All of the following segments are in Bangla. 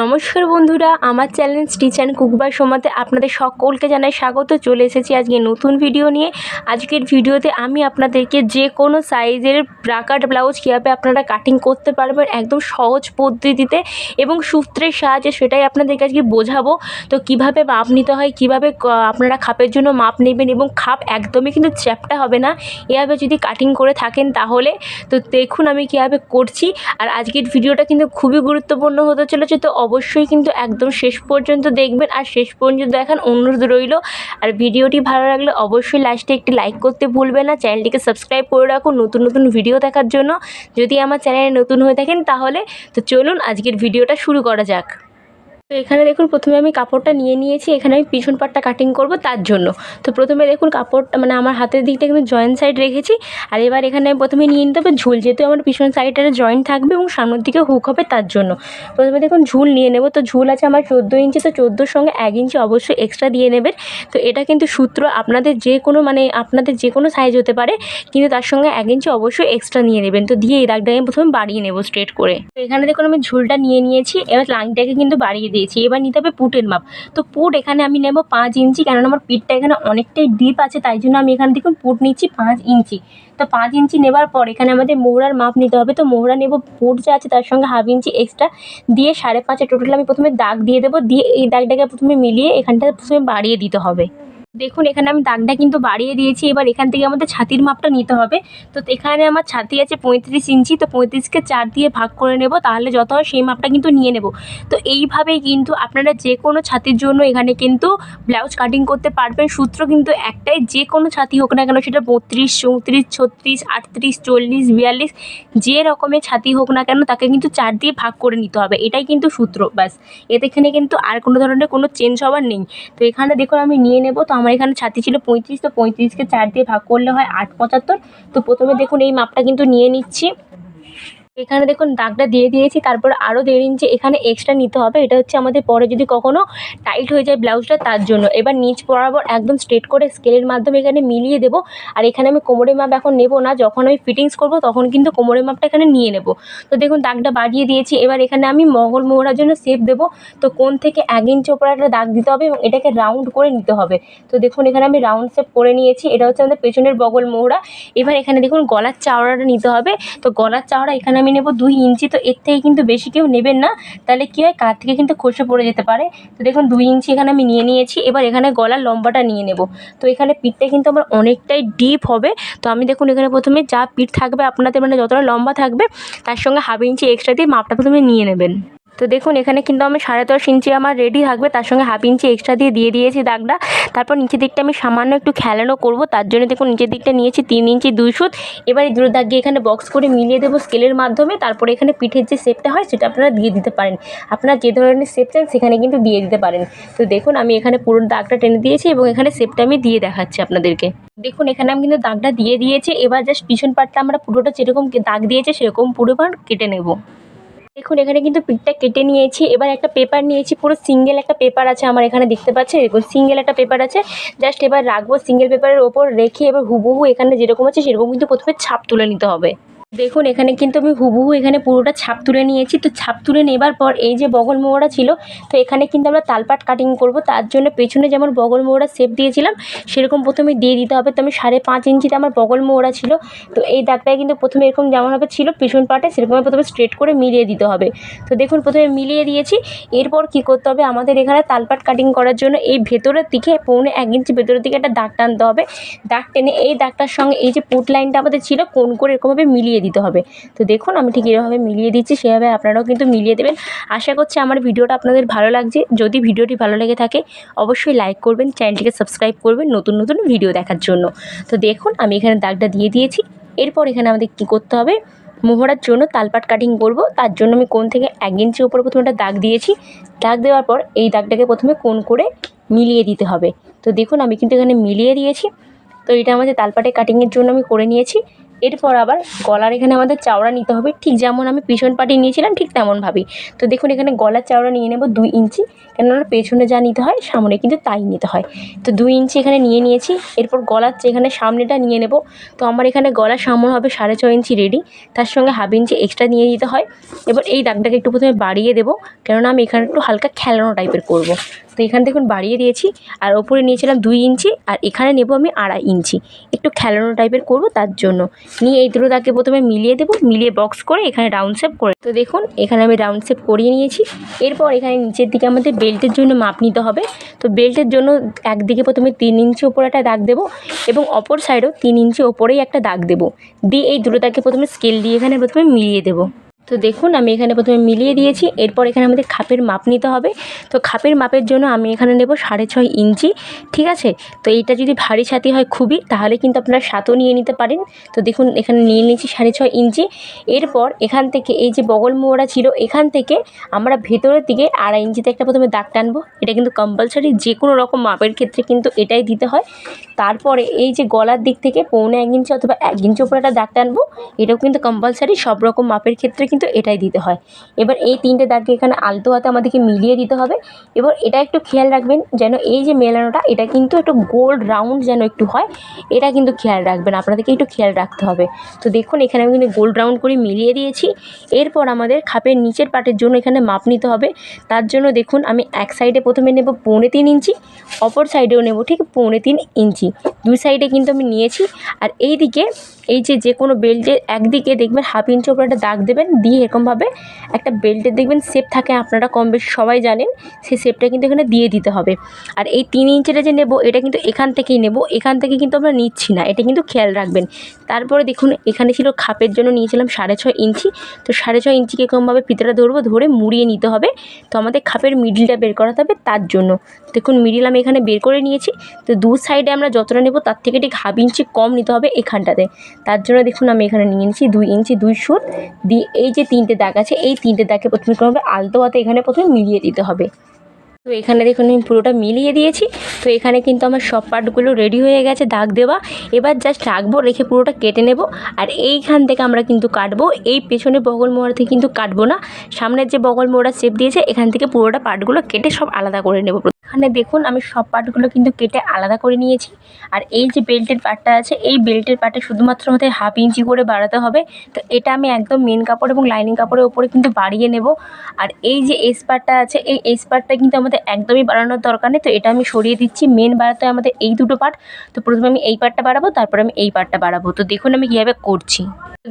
নমস্কার বন্ধুরা, আমার চ্যানেল স্টিচ অ্যান্ড কুকবার সময়তে আপনাদের সকলকে জানাই স্বাগত। চলে এসেছি আজকে নতুন ভিডিও নিয়ে। আজকের ভিডিওতে আমি আপনাদেরকে যে কোনো সাইজের ব্রাকাট ব্লাউজ কীভাবে আপনারা কাটিং করতে পারবেন একদম সহজ পদ্ধতিতে এবং সূত্রের সাহায্যে সেটাই আপনাদেরকে আজকে বোঝাবো। তো কীভাবে মাপ নিতে হয়, কীভাবে আপনারা খাপের জন্য মাপ নেবেন এবং খাপ একদমই কিন্তু চ্যাপটা হবে না। এভাবে যদি কাটিং করে থাকেন তাহলে, তো দেখুন আমি কীভাবে করছি। আর আজকের ভিডিওটা কিন্তু খুবই গুরুত্বপূর্ণ হতে চলেছে। তো অবশ্যই কিন্তু একদম শেষ পর্যন্ত দেখবেন আর শেষ পর্যন্ত দেখান অনুরোধ রইল। আর ভিডিওটি ভালো লাগলে অবশ্যই লাস্টে একটি লাইক করতে ভুলবেন না। চ্যানেলটিকে সাবস্ক্রাইব করে রাখুন নতুন নতুন ভিডিও দেখার জন্য। যদি আমার চ্যানেলে নতুন হয়ে থাকেন তাহলে তো চলুন আজকের ভিডিওটা শুরু করা যাক। তো এখানে দেখুন প্রথমে আমি কাপড়টা নিয়ে নিয়েছি, এখানে আমি পিছন পাটটা কাটিং করব তার জন্য। তো প্রথমে দেখুন কাপড়টা মানে আমার হাতের দিকটা কিন্তু জয়েন্ট সাইড রেখেছি, আর এবার এখানে আমি প্রথমে নিয়ে নিতে হবে ঝুল, যেহেতু আমার পিছন সাইডটা জয়েন্ট থাকবে এবং সামনের দিকে হুক হবে তার জন্য। প্রথমে দেখুন ঝুল নিয়ে নেব, তো ঝুল আছে আমার চোদ্দ ইঞ্চি, তো চোদ্দোর সঙ্গে এক ইঞ্চি অবশ্যই এক্সট্রা দিয়ে নেবেন। তো এটা কিন্তু সূত্র আপনাদের যে কোনো মানে আপনাদের যে কোনো সাইজ হতে পারে, কিন্তু তার সঙ্গে এক ইঞ্চি অবশ্যই এক্সট্রা নিয়ে নেবেন। তো দিয়ে এই দাগটাকে আমি প্রথমে বাড়িয়ে নেব স্ট্রেট করে। তো এখানে দেখুন আমি ঝুলটা নিয়ে নিয়েছি, এবার লাইনটাকে কিন্তু বাড়িয়ে দিয়েছি। এবার নিতে হবে পুটের মাপ। তো পুট এখানে আমি নেব পাঁচ ইঞ্চি, কেননা আমার পিঠটা এখানে অনেকটাই ডিপ আছে, তাই জন্য আমি এখানে দেখুন পুট নিচ্ছি পাঁচ ইঞ্চি। তো পাঁচ ইঞ্চি নেবার পর এখানে আমাদের মোহরার মাপ নিতে হবে। তো মোহরা নেব, পুট যা আছে তার সঙ্গে হাফ ইঞ্চি এক্সট্রা দিয়ে সাড়ে পাঁচে টোটাল আমি প্রথমে দাগ দিয়ে দেবো, দিয়ে এই দাগটাকে প্রথমে মিলিয়ে এখানটা প্রথমে বাড়িয়ে দিতে হবে। দেখুন, এখানে আমি দাগটা কিন্তু বাড়িয়ে দিয়েছি। এবার এখান থেকে আমাদের ছাতির মাপটা নিতে হবে। তো এখানে আমার ছাতি আছে পঁয়ত্রিশ ইঞ্চি। তো পঁয়ত্রিশকে চার দিয়ে ভাগ করে নেব। তাহলে যত হয় সেই মাপটা কিন্তু নিয়ে নেব। তো এইভাবেই কিন্তু আপনারা যে কোনো ছাতির জন্য এখানে কিন্তু ব্লাউজ কাটিং করতে পারবেন। সূত্র কিন্তু একটাই যে কোনো ছাতি হোক না কেন, সেটা বত্রিশ, চৌত্রিশ, ছত্রিশ, আটত্রিশ, চল্লিশ, বিয়াল্লিশ, যে রকমের ছাতি হোক না কেন, তাকে কিন্তু চার দিয়ে ভাগ করে নিতে হবে। এটাই কিন্তু সূত্র, ব্যাস। এতে এখানে কিন্তু আর কোনো ধরনের কোনো চেঞ্জ হওয়ার নেই। তো এখানে দেখুন, আমি নিয়ে নেব। তো এখানে ছাতি ছিল পঁয়ত্রিশ, তো পঁয়ত্রিশকে চার দিয়ে ভাগ করলে হয় আট পঁচাত্তর। তো প্রথমে দেখুন এই মাপটা কিন্তু নিয়ে নিচ্ছি। এখানে দেখুন দাগটা দিয়ে দিয়েছি, তারপর আরও দেড় ইঞ্চি এখানে এক্সট্রা নিতে হবে। এটা হচ্ছে আমাদের পরে যদি কখনও টাইট হয়ে যায় ব্লাউজটা তার জন্য। এবার নিচ বরাবর একদম স্ট্রেট করে স্কেলের মাধ্যমে এখানে মিলিয়ে দেবো। আর এখানে আমি কোমরের মাপ এখন নেব না, যখন আমি ফিটিংস করব তখন কিন্তু কোমরের মাপটা এখানে নিয়ে নেব। তো দেখুন দাগটা বাড়িয়ে দিয়েছি, এবার এখানে আমি মঙ্গল মোহরার জন্য শেপ দেবো। তো কোন থেকে এক ইঞ্চি ওপরে একটা দাগ দিতে হবে এবং এটাকে রাউন্ড করে নিতে হবে। তো দেখুন এখানে আমি রাউন্ড শেপ করে নিয়েছি, এটা হচ্ছে আমাদের পেছনের বগল মোহরা। এবার এখানে দেখুন গলার চাওড়াটা নিতে হবে। তো গলার চাওড়া এখানে আমি নেব দুই ইঞ্চি, তো এর থেকে কিন্তু বেশি কেউ নেবেন না। তাহলে কী হয়? কাঁধ থেকে কিন্তু খসে পড়ে যেতে পারে। তো দেখুন, দুই ইঞ্চি এখানে আমি নিয়ে নিয়েছি। এবার এখানে গলার লম্বাটা নিয়ে নেব। তো এখানে পিঠটা কিন্তু আমার অনেকটাই ডিপ হবে। তো আমি দেখুন, এখানে প্রথমে যা পিঠ থাকবে আপনাদের মানে যতটা লম্বা থাকবে, তার সঙ্গে হাফ ইঞ্চি এক্সট্রা দিয়ে মাপটা প্রথমে নিয়ে নেবেন। তো দেখুন, এখানে কিন্তু আমি সাড়ে দশ ইঞ্চি আমার রেডি থাকবে। তার সঙ্গে হাফ ইঞ্চি এক্সট্রা দিয়ে দিয়ে দিয়েছি দাগটা। তারপর নিচের দিকটা আমি সামান্য একটু খেলানো করব। তার জন্য দেখুন, নিচের দিকটা নিয়েছি তিন ইঞ্চি দুই সুত এবার এই দুটো দাগ গিয়ে এখানে বক্স করে মিলিয়ে দেবো স্কেলের মাধ্যমে। তারপরে এখানে পিঠের যে শেপটা হয়, সেটা আপনারা দিয়ে দিতে পারেন। আপনারা যে ধরনের শেপ চান, সেখানে কিন্তু দিয়ে দিতে পারেন। তো দেখুন, আমি এখানে পুরো দাগটা টেনে দিয়েছি এবং এখানে শেপটা আমি দিয়ে দেখাচ্ছি আপনাদেরকে। দেখুন, এখানে আমি কিন্তু দাগটা দিয়ে দিয়েছি। এবার জাস্ট পিছন পাটটা আমরা পুরোটা যেরকম দাগ দিয়েছে, সেরকম পুরো কেটে নেব। দেখুন, এখানে কিন্তু পিঠটা কেটে নিয়েছি। এবার একটা পেপার নিয়েছি, পুরো সিঙ্গেল একটা পেপার আছে আমার এখানে দেখতে পাচ্ছেন? দেখুন, সিঙ্গেল একটা পেপার আছে। জাস্ট এবার রাখব সিঙ্গেল পেপারের ওপর, রেখে এবার হুবহু এখানে যেরকম আছে, সেরকম কিন্তু প্রথমে ছাপ তুলে নিতে হবে। দেখুন, এখানে কিন্তু আমি হুবহু এখানে পুরোটা ছাপ তুলে নিয়েছি। তো ছাপ তুলে নেবার পর এই যে বগল মোড়া ছিল, তো এখানে কিন্তু আমরা তালপাট কাটিং করব। তার জন্য পেছনে যেমন বগল মোড়া শেপ দিয়েছিলাম, সেরকম প্রথমে দিয়ে দিতে হবে। তো আমি সাড়ে পাঁচ ইঞ্চিতে আমার বগল মোড়া ছিল। তো এই দাগটায় কিন্তু প্রথমে এরকম যেমনভাবে ছিল, পেছন পাটে সেরকমভাবে প্রথমে স্ট্রেট করে মিলিয়ে দিতে হবে। তো দেখুন, প্রথমে মিলিয়ে দিয়েছি। এরপর কি করতে হবে? আমাদের এখানে তালপাট কাটিং করার জন্য এই ভেতরের দিকে পৌনে এক ইঞ্চি ভেতরের দিকে একটা দাগ টানতে হবে। দাগ টেনে এই দাগটার সঙ্গে এই যে পুট লাইনটা আমাদের ছিল কোন করে এরকমভাবে মিলিয়ে দিতে হবে। তো দেখুন, আমি ঠিক এরকমভাবে মিলিয়ে দিচ্ছি, সেভাবে আপনারাও কিন্তু মিলিয়ে দেবেন। আশা করছি আমার ভিডিওটা আপনাদের ভালো লাগছে। যদি ভিডিওটি ভালো লেগে থাকে, অবশ্যই লাইক করবেন, চ্যানেলটিকে সাবস্ক্রাইব করবেন নতুন নতুন ভিডিও দেখার জন্য। তো দেখুন, আমি এখানে দাগটা দিয়ে দিয়েছি। এরপর এখানে আমাদের কী করতে হবে? মোহরার জন্য তালপাট কাটিং করব। তার জন্য আমি কোন থেকে এক ইঞ্চি উপরে প্রথমে একটা দাগ দিয়েছি। দাগ দেওয়ার পর এই দাগটাকে প্রথমে কোন করে মিলিয়ে দিতে হবে। তো দেখুন, আমি কিন্তু এখানে মিলিয়ে দিয়েছি। তো এটা আমাদের তালপাটে কাটিংয়ের জন্য আমি করে নিয়েছি। এরপর আবার গলার এখানে আমাদের চাওড়া নিতে হবে। ঠিক যেমন আমি পিছন পাটি নিয়েছিলাম, ঠিক তেমনভাবেই। তো দেখুন, এখানে গলার চাওড়া নিয়ে নেব দুই ইঞ্চি। কেননা পেছনে যা নিতে হয়, সামনে কিন্তু তাই নিতে হয়। তো দুই ইঞ্চি এখানে নিয়ে নিয়েছি। এরপর গলার এখানে সামনেটা নিয়ে নেব। তো আমার এখানে গলার সামনে হবে সাড়ে ছ ইঞ্চি রেডি তার সঙ্গে হাফ ইঞ্চি এক্সট্রা নিয়ে দিতে হয়। এবার এই দাগটাকে একটু প্রথমে বাড়িয়ে দেবো। কেননা আমি এখানে একটু হালকা খেলানো টাইপের করব। তো এখানে দেখুন বাড়িয়ে দিয়েছি, আর ওপরে নিয়েছিলাম দুই ইঞ্চি, আর এখানে নেব আমি আড়াই ইঞ্চি। একটু খেলানো টাইপের করব তার জন্য। নিয়ে এই দুটো দাগকে প্রথমে মিলিয়ে দেবো, মিলিয়ে বক্স করে এখানে রাউন্ড শেপ করে তো দেখুন, এখানে আমি রাউন্ড শেপ করিয়ে নিয়েছি। এরপর এখানে নিচের দিকে আমাদের বেল্টের জন্য মাপ নিতে হবে। তো বেল্টের জন্য একদিকে প্রথমে তিন ইঞ্চি ওপরে একটা দাগ দেবো, এবং অপর সাইডেও তিন ইঞ্চি ওপরেই একটা দাগ দেবো। দিয়ে এই দুটো দাগকে প্রথমে স্কেল দিয়ে এখানে প্রথমে মিলিয়ে দেবো। তো দেখুন, আমি এখানে প্রথমে মিলিয়ে দিয়েছি, এরপর এখানে আমাদের খাপের মাপ নিতে হবে। তো খাপের মাপের জন্য আমি এখানে নেব সাড়ে ছয় ইঞ্চি, ঠিক আছে? তো এইটা যদি ভারী ছাতি হয় খুবই, তাহলে কিন্তু আপনারা সাতও নিয়ে নিতে পারেন। তো দেখুন, এখানে নিয়ে নিয়েছি সাড়ে ছয় ইঞ্চি। এরপর এখান থেকে এই যে বগল মোড়া ছিল, এখান থেকে আমরা ভেতরের দিকে আড়াই ইঞ্চিতে একটা প্রথমে দাগ টানবো। এটা কিন্তু কম্পালসারি যে কোনো রকম মাপের ক্ষেত্রে কিন্তু এটাই দিতে হয়। তারপরে এই যে গলার দিক থেকে পৌনে এক ইঞ্চি অথবা এক ইঞ্চি উপরে একটা দাগ টানবো, এটাও কিন্তু কম্পালসারি সব রকম মাপের ক্ষেত্রে কিন্তু এটাই দিতে হয়। এবার এই তিনটে দাগকে এখানে আলতো হাতে আমাদেরকে মিলিয়ে দিতে হবে। এবার এটা একটু খেয়াল রাখবেন যেন এই যে মেলানোটা, এটা কিন্তু একটু গোল্ড রাউন্ড যেন একটু হয়, এটা কিন্তু খেয়াল রাখবেন। আপনাদেরকে একটু খেয়াল রাখতে হবে। তো দেখুন, এখানে আমি কিন্তু গোল্ড রাউন্ড করে মিলিয়ে দিয়েছি। এরপর আমাদের খাপের নিচের পাটের জন্য এখানে মাপ নিতে হবে। তার জন্য দেখুন, আমি এক সাইডে প্রথমে নেব পৌনে তিন ইঞ্চি, অপর সাইডেও নেব ঠিক পৌনে তিন ইঞ্চি। দুই সাইডে কিন্তু আমি নিয়েছি। আর এই দিকে এই যে যে কোনো বেল্টের একদিকে দেখবেন হাফ ইঞ্চি ওপরে একটা দাগ দেবেন দিয়ে এরকমভাবে একটা বেল্টের দেখবেন শেপ থাকে, আপনারা কম বেশি সবাই জানেন, সেই শেপটা কিন্তু এখানে দিয়ে দিতে হবে। আর এই তিন ইঞ্চিটা যে নেব, এটা কিন্তু এখান থেকেই নেব, এখান থেকে কিন্তু আমরা নিচ্ছি না, এটা কিন্তু খেয়াল রাখবেন। তারপরে দেখুন, এখানে ছিল খাপের জন্য নিয়েছিলাম সাড়ে ছয় ইঞ্চি, তো সাড়ে ছয় ইঞ্চিকে এরকমভাবে ফিতেটা ধরবো, ধরে মুড়িয়ে নিতে হবে। তো আমাদের খাপের মিডিলটা বের করাতে হবে তার জন্য। দেখুন মিডিল আমি এখানে বের করে নিয়েছি, তো দু সাইডে আমরা যতটা নেব, তার থেকে ঠিক হাফ ইঞ্চি কম নিতে হবে এখানটাতে। তার জন্য দেখুন, আমি এখানে নিয়ে নিচ্ছি দুই ইঞ্চি দুই সুত, দিয়ে এই যে তিনটে দাগ আছে, এই তিনটে দাগকে প্রথমে কী হবে? আলতো হাতে এখানে প্রথমে মিলিয়ে দিতে হবে। তো এখানে দেখুন আমি পুরোটা মিলিয়ে দিয়েছি। তো এখানে কিন্তু আমার সব পার্টগুলো রেডি হয়ে গেছে দাগ দেওয়া। এবার জাস্ট রাখব, রেখে পুরোটা কেটে নেব। আর এইখান থেকে আমরা কিন্তু কাটবো। এই পেছনে বগল মোড়া থেকে কিন্তু কাটবো না। সামনের যে বগল মোড়া শেপ দিয়েছে, এখান থেকে পুরোটা পার্টগুলো কেটে সব আলাদা করে নেব। এখানে দেখুন, আমি সব পার্টগুলো কিন্তু কেটে আলাদা করে নিয়েছি। আর এই যে বেল্টের পার্টটা আছে, এই বেল্টের পার্টে শুধুমাত্র আমাদের হাফ ইঞ্চি করে বাড়াতে হবে। তো এটা আমি একদম মেন কাপড় এবং লাইনিং কাপড়ের উপরে কিন্তু বাড়িয়ে নেব। আর এই যে এস পার্টটা আছে, এই এস পার্টটা কিন্তু আমাদের একদমই বাড়ানোর দরকার নেই। তো এটা আমি সরিয়ে দিচ্ছি মেন বাড়াতে আমাদের এই দুটো পার্ট তো প্রথমে আমি এই পার্টটা বাড়াবো, তারপরে আমি এই পার্টটা বাড়াবো। তো দেখুন আমি কীভাবে করছি।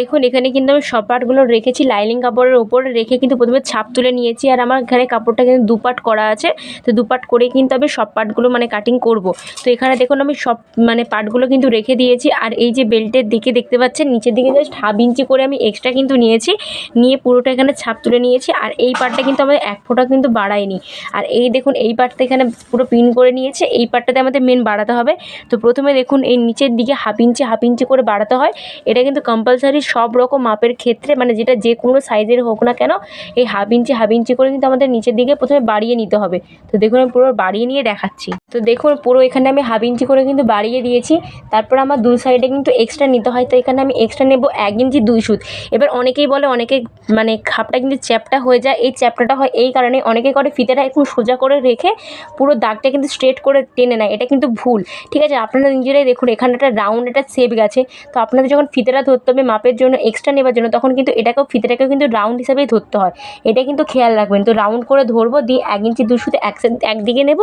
দেখুন, এখানে কিন্তু আমি সব পার্টগুলো রেখেছি লাইনিং কাপড়ের ওপরে রেখে কিন্তু প্রথমে ছাপ তুলে নিয়েছি। আর আমার ঘরে কাপড়টা কিন্তু দু পার্ট করা আছে। তো দু পার্ট করে কিন্তু আমি সব পার্টগুলো মানে কাটিং করব। তো এখানে দেখুন আমি সব মানে পার্টগুলো কিন্তু রেখে দিয়েছি। আর এই যে বেল্টের দিকে দেখতে পাচ্ছেন, নিচের দিকে জাস্ট হাফ ইঞ্চি করে আমি এক্সট্রা কিন্তু নিয়েছি। নিয়ে পুরোটা এখানে ছাপ তুলে নিয়েছি। আর এই পার্টটা কিন্তু আমাদের এক ফোঁটা কিন্তু বাড়ায়নি। আর এই দেখুন, এই পার্টটা এখানে পুরো পিন করে নিয়েছে। এই পার্টটাতে আমাদের মেন বাড়াতে হবে। তো প্রথমে দেখুন, এই নিচের দিকে হাফ ইঞ্চি হাফ ইঞ্চি করে বাড়াতে হয়। এটা কিন্তু কম্পালসারি সব রকম মাপের ক্ষেত্রে মানে যেটা যে কোনো সাইজের হোক না কেন, এই হাফ ইঞ্চি হাফ ইঞ্চি করে কিন্তু আমাদের নিচের দিকে প্রথমে বাড়িয়ে নিতে হবে। তো দেখুন, আমি পুরো বাড়িয়ে নিয়ে দেখাচ্ছি। তো দেখুন, পুরো এখানে আমি হাফ ইঞ্চি করে কিন্তু বাড়িয়ে দিয়েছি। তারপর আমার দু সাইডে কিন্তু এক্সট্রা নিতে হয়, তো এখানে আমি এক্সট্রা নেব এক ইঞ্চি দুই সুত। এবার অনেকেই বলে, অনেকে মানে খাপটা কিন্তু চ্যাপটা হয়ে যায়। এই চ্যাপটাটা হয় এই কারণে অনেকে করে ফিতেটা একটু সোজা করে রেখে পুরো দাগটা কিন্তু স্ট্রেট করে টেনে নেয়। এটা কিন্তু ভুল। ঠিক আছে, আপনারা নিজেরাই দেখুন, এখানে একটা রাউন্ড একটা শেপ গেছে। তো আপনাদের যখন ফিতেটা ধরতে হবে মাপের জন্য এক্সট্রা নেবার জন্য, তখন কিন্তু এটাকেও, ফিতেটাকেও কিন্তু রাউন্ড হিসাবেই ধরতে হয়। এটা কিন্তু খেয়াল রাখবেন। তো রাউন্ড করে ধরবো, দিয়ে এক ইঞ্চি দুশোতে এক সে- একদিকে নেব।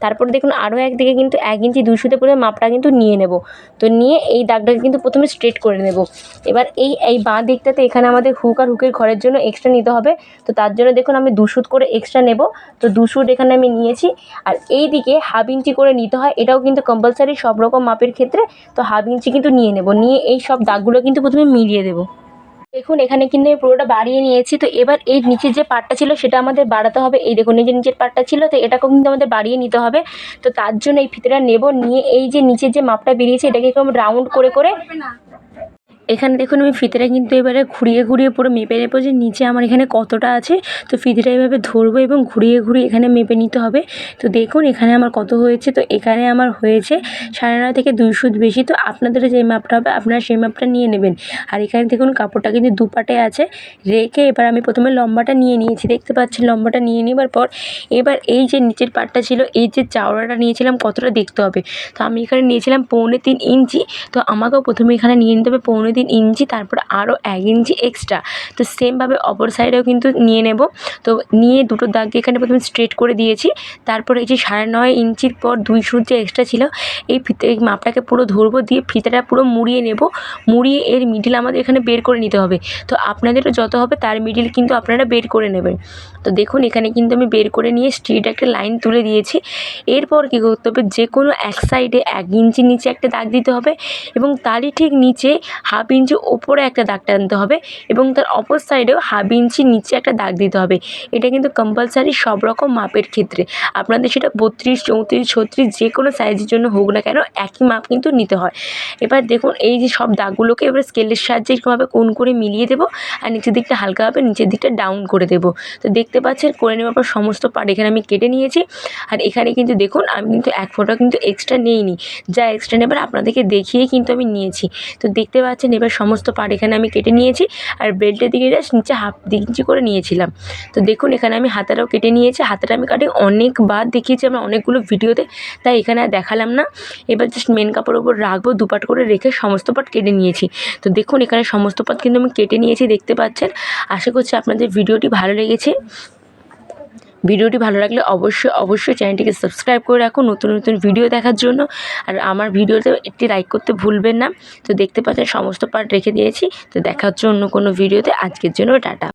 তারপর দেখুন আরও একদিকে কিন্তু এক ইঞ্চি দুশোতে পুরো মাপটা কিন্তু নিয়ে নেব। তো নিয়ে এই দাগটাকে কিন্তু প্রথমে স্ট্রেট করে নেব। এবার এই এই বাঁ দিকটাতে এখানে আমাদের হুক আর হুকের ঘরের জন্য এক্সট্রা নিতে হবে। তো তার জন্য দেখুন আমি দুশুত করে এক্সট্রা নেব। তো দুশুট এখানে আমি নিয়েছি। আর এই দিকে হাফ ইঞ্চি করে নিতে হয়। এটাও কিন্তু কম্পালসারি সব রকম মাপের ক্ষেত্রে। তো হাফ ইঞ্চি কিন্তু নিয়ে নেব। নিয়ে এই সব দাগগুলো কিন্তু প্রথমে মিলিয়ে দেবো। দেখুন, এখানে কিন্তু আমি পুরোটা বাড়িয়ে নিয়েছি। তো এবার এই নিচের যে পাটটা ছিল, সেটা আমাদের বাড়াতে হবে। এই দেখুন, এই যে নিচের পার্টটা ছিল, তো এটাকেও কিন্তু আমাদের বাড়িয়ে নিতে হবে। তো তার জন্য এই ফিতেটা নেব, নিয়ে এই যে নিচের যে মাপটা বেরিয়েছে, এটাকে একটু রাউন্ড করে করে এখানে দেখুন আমি ফিতেটা কিন্তু এবারে ঘুরিয়ে ঘুরিয়ে পুরো মেপে নেব যে নিচে আমার এখানে কতটা আছে। তো ফিতেটা এভাবে ধরবো এবং ঘুরিয়ে ঘুরিয়ে এখানে মেপে নিতে হবে। তো দেখুন এখানে আমার কত হয়েছে, তো এখানে আমার হয়েছে সাড়ে নয় থেকে দুই সুত বেশি। তো আপনাদের যে মাপটা হবে, আপনারা সেই মাপটা নিয়ে নেবেন। আর এখানে দেখুন কাপড়টা কিন্তু দুপাটে আছে। রেখে এবার আমি প্রথমে লম্বাটা নিয়ে নিয়েছি, দেখতে পাচ্ছেন? লম্বাটা নিয়ে নেবার পর এবার এই যে নিচের পাটটা ছিল, এই যে চাওড়াটা নিয়েছিলাম, কতটা দেখতে হবে? তো আমি এখানে নিয়েছিলাম পৌনে তিন ইঞ্চি। তো আমাকেও প্রথমে এখানে নিয়ে নিতে হবে পৌনে ইঞ্চি, তারপর আরও এক ইঞ্চি এক্সট্রা তো সেমভাবে অপর সাইডেও কিন্তু নিয়ে নেব। তো নিয়ে দুটো দাগ এখানে প্রথমে স্ট্রেট করে দিয়েছি। তারপর এই যে সাড়ে নয় ইঞ্চির পর দুই সুত যে এক্সট্রা ছিল, এই ফিতে এই মাপটাকে পুরো ধরবো দিয়ে ফিতেটা পুরো মুড়িয়ে নেব। মুড়িয়ে এর মিডিল আমাদের এখানে বের করে নিতে হবে। তো আপনাদেরও যত হবে তার মিডিল কিন্তু আপনারা বের করে নেবেন। তো দেখুন, এখানে কিন্তু আমি বের করে নিয়ে স্ট্রেট একটা লাইন তুলে দিয়েছি। এরপর কী করতে হবে? যে কোনো এক সাইডে এক ইঞ্চি নিচে একটা দাগ দিতে হবে এবং তারই ঠিক নিচে হাফ ইঞ্চি ওপরে একটা দাগ টানতে হবে এবং তার অপর সাইডেও হাফ ইঞ্চি নিচে একটা দাগ দিতে হবে। এটা কিন্তু কম্পালসারি সব রকম মাপের ক্ষেত্রে। আপনাদের সেটা বত্রিশ, চৌত্রিশ, ছত্রিশ যে কোনো সাইজের জন্য হোক না কেন একই মাপ কিন্তু নিতে হয়। এবার দেখুন এই যে সব দাগগুলোকে এবার স্কেলের সাহায্যে এরকমভাবে কোণ করে মিলিয়ে দেবো আর নিচের দিকটা হালকাভাবে নিচের দিকটা ডাউন করে দেবো। তো দেখতে পাচ্ছেন করে নেওয়ার পর সমস্ত পার্ট এখানে আমি কেটে নিয়েছি। আর এখানে কিন্তু দেখুন আমি কিন্তু এক ফোঁটা কিন্তু এক্সট্রা নিইনি। যা এক্সট্রা নেবার আপনাদেরকে দেখিয়ে কিন্তু আমি নিয়েছি। তো দেখতে পাচ্ছেন এবার সমস্ত পাট এখানে আমি কেটে নিয়েছি আর বেল্টের দিকে জাস্ট নিচে হাফ ইঞ্চি করে নিয়েছিলাম। তো দেখুন, এখানে আমি হাতাটাও কেটে নিয়েছি, হাতাটা আমি কাটিং অনেকবার দেখিয়েছি আমার অনেকগুলো ভিডিওতে, তাই এখানে আর দেখালাম না। এবার জাস্ট মেন কাপড়ের ওপর রাখব দুপাট করে রেখে সমস্ত পাট কেটে নিয়েছি। তো দেখুন, এখানে সমস্ত পাট কিন্তু আমি কেটে নিয়েছি, দেখতে পাচ্ছেন। আশা করছি আপনাদের ভিডিওটি ভালো লেগেছে। ভিডিওটি ভালো লাগলে অবশ্যই অবশ্যই চ্যানেলটিকে সাবস্ক্রাইব করে রাখুন নতুন নতুন ভিডিও দেখার জন্য। আর আমার ভিডিওতে একটি লাইক করতে ভুলবেন না। তো দেখতে পাচ্ছেন সমস্ত পার্ট রেখে দিয়েছি। তো দেখার জন্য কোনো ভিডিওতে আজকের জন্য টাটা।